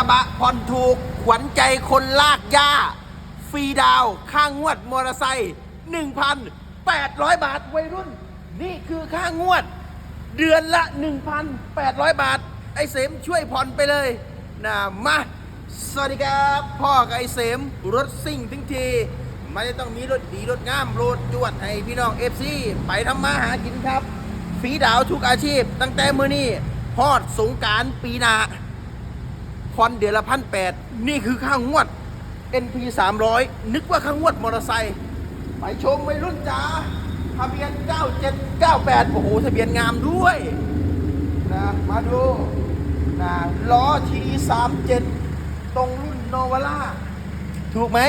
ระบะผ่อนถูกขวัญใจคนลากหญ้า ฟรีดาวค่างวดมอเตอร์ไซค์1,800 บาทวัยรุ่น นี่คือค่างวด เดือนละ 1,800 บาท ไอ้เสมช่วยผ่อนไปเลยนะมาสวัสดีครับ พ่อกับไอ้เสมรถซิ่งทั้งทีไม่ต้องมีรถดีรถงามรถจวดให้พี่น้องเอฟซีไปทำมาหากินครับ ฟรีดาวทุกอาชีพ ตั้งแต่มือนี้ฮอดสงการปีหนา ผ่อนเดือนละพันแปดนี่คือค่างวด NP 300 นึกว่าค่างวดมอเตอร์ไซค์ไปชมวัยรุ่นจ๋าทะเบียน 9798 โอ้โห ทะเบียนงามด้วยนะมาดูนะล้อ T37 ตรงรุ่นโนวาร่าถูกไหม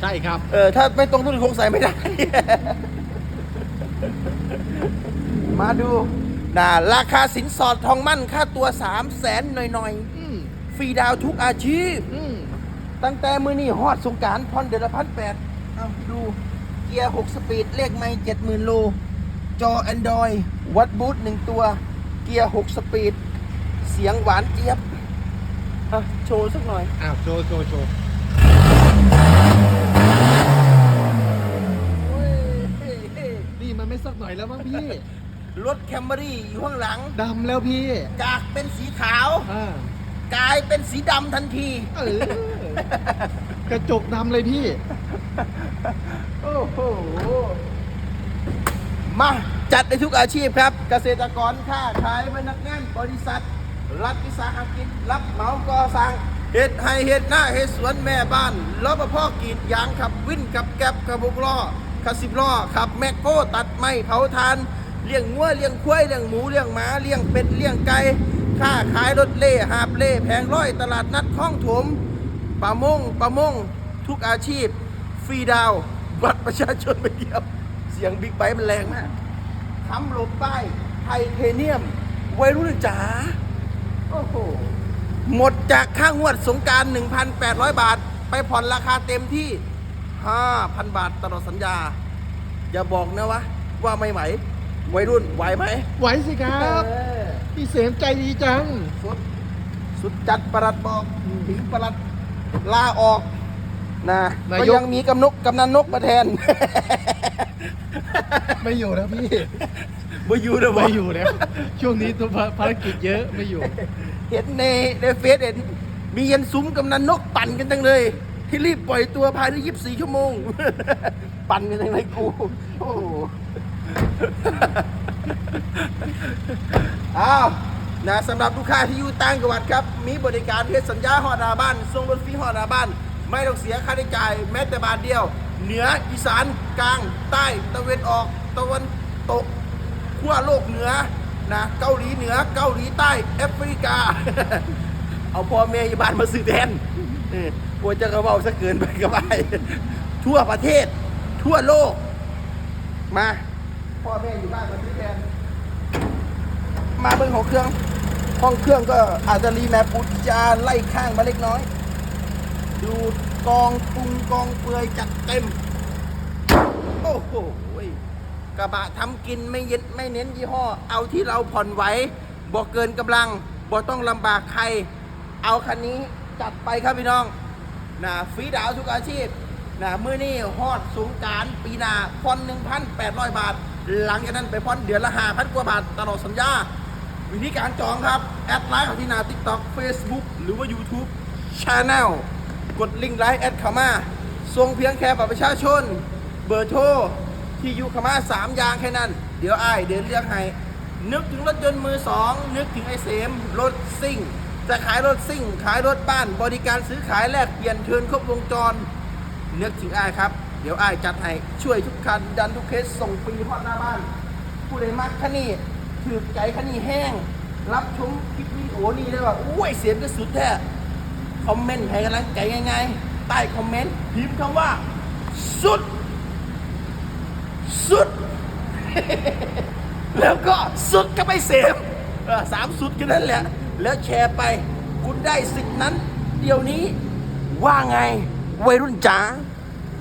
ใช่ครับ เออ ถ้าไม่ตรงรุ่นคงใส่ไม่ได้ มาดูนะราคาสินสอดทองมั่นค่าตัว 3 0 0แสนหน่อยอืมๆ ฟรีดาวทุกอาชีพ อืมตั้งแต่มือนี่ฮอดสงกรารพอนเดือนละพันแปดเอาดู เกียร์6สปีด เลขไม่เจ็ดหมื่นโล จอ Android วัดบูทหนึ่งตัว เกียร์6สปีด เสียงหวานเจี๊ยบอะโชว์สักหน่อย อ้าวโชว์โชว์โชว์นี่มันไม่สักหน่อยแล้วมั้งพี่ รถแคมเบอรี่อยู่ข้างหลัง ดำแล้วพี่ จากเป็นสีขาว อ่า กลายเป็นสีดำทันที เออกระจกดำเลยพี่ โอ้โห มาจัดในทุกอาชีพครับ เกษตรกรค้าขายพนักงานบริษัท รัฐวิสาหกิจรับเหมาก่อสร้างเฮ็ดให้เฮ็ดหน้าเฮ็ดสวนแม่บ้านรปภกรีดยางขับวินขับแก๊บขับบุกล้อขับสิบล้อขับแมคโครตัดไม้เผาทานเลี้ยงงัวเลี้ยงควายเลี้ยงหมูเลี้ยงหมาเลี้ยงเป็ดเลี้ยงไก่ ค้าขายรถเล่หาบเล่แผงร้อยตลาดนัดคลองถมประมงประมงทุกอาชีพ ฟรีดาว บัตรประชาชนไปเดียว เสียงบิ๊กไบค์มันแรงมากทำหลบป้ายไทเทเนียม ไวรุ่นจ๋าโอ้โหหมดจากค่างวดสงกราร 1,800 บาท ไปผ่อนราคาเต็มที่ 5,000 บาทตลอดสัญญา อย่าบอกนะวะ ว่าไม่ไหววัยรุ่นไหวไหม ไหวสิครับ พี่เสมใจดีจัง สุดสุดจัดประหลัดบอกถึงประหลัดลาออกนะนายก็กยังมีกำนกกำนันนกมาแทน ไม่อยู่แล้วพี่มาอยู่นะบไม่อยู่แล้ว ช่วงนี้ตัวภารกิจเยอะไม่อยู่ เห็นในในเฟซเห็นมีเย็นซุ้มกำนันนกปั่นกันจังเลย ที่รีบปล่อยตัวภายใน24 ชั่วโมง ปั่นกันจังเลยกูโอ้โห อ้าวนะสำหรับลูกค้าที่อยู่ต่างจังหวัดครับ มีบริการเทสัญญาหอดหนาบ้านส่งรถฟรีหอดหนาบ้าน ไม่ต้องเสียค่าใช้จ่ายแม้แต่บาทเดียว เหนืออีสานกลางใต้ตะเวนออกตะวันตกขั้วโลกเหนือนะเกาหลีเหนือเกาหลีใต้แอฟริกา เอาพ่อแม่ยบ้านมาซื้อแทนเออกลัวจะกระเบาซะเกินไปก็ไปทั่วประเทศ ทั่วโลกมา พ่อแม่อยู่บ้านมาซื้อแทนมาเบิ้งของเครื่อง ห้องเครื่องก็อาจจะรีแมปปุจจาไล่ข้างมาเล็กน้อย ดูกองปรุงกองเปลือยจัดเต็ม โอ้โหกระบะทำกินไม่เย็นไม่เน้นยี่ห้อ เอาที่เราผ่อนไหวบอกเกินกำลังบอกต้องลำบากใคร เอาคันนี้จัดไปครับพี่น้องนะฟรีดาวทุกอาชีพนะมือนี่ฮอดสงการปีหนาผ่อน1,800บาท หลังจากนั้นไปผ่อนเดือนละ5,000กว่าบาทตลอดสัญญา วิธีการจองครับ แอดไลน์ของที่นา TikTok Facebook หรือว่า YouTube Channel กดลิงก์ไลน์แอดเข้ามาส่งเพียงแค่บัตรประชาชน เบอร์โทรที่อยู่เข้ามาสามอย่างแค่นั้น เดี๋ยวไอ้ายเดินเรียกให้นึกถึงรถยนต์มือสองนึกถึงไอเสมรถซิ่ง จะขายรถซิ่ง ขายรถบ้าน บริการซื้อขายแลกเปลี่ยนเทินครบวงจรนึกถึงไอ้ครับ เดี๋ยวอ้ายจัดให้ช่วยทุกคันดันทุกเคสส่งฟรีพอดหน้าบ้าน ผู้ใดมักคันนี้ถือใจคันนี้แห้ง รับชมคลิปวิดีโอนี้ได้ว่าอุ้ยเสียงก็สุดแท้คอมเมนต์ให้กำลังใจง่ายๆใต้คอมเมนต์พิมพ์คำว่า สุด สุด แล้วก็สุดก็ไปเสมเออสามสุดแค่นั้นแหละ แล้วแชร์ไป คุณได้สิทธินั้น เดี๋ยวนี้ว่าไงวัยรุ่นจ๋า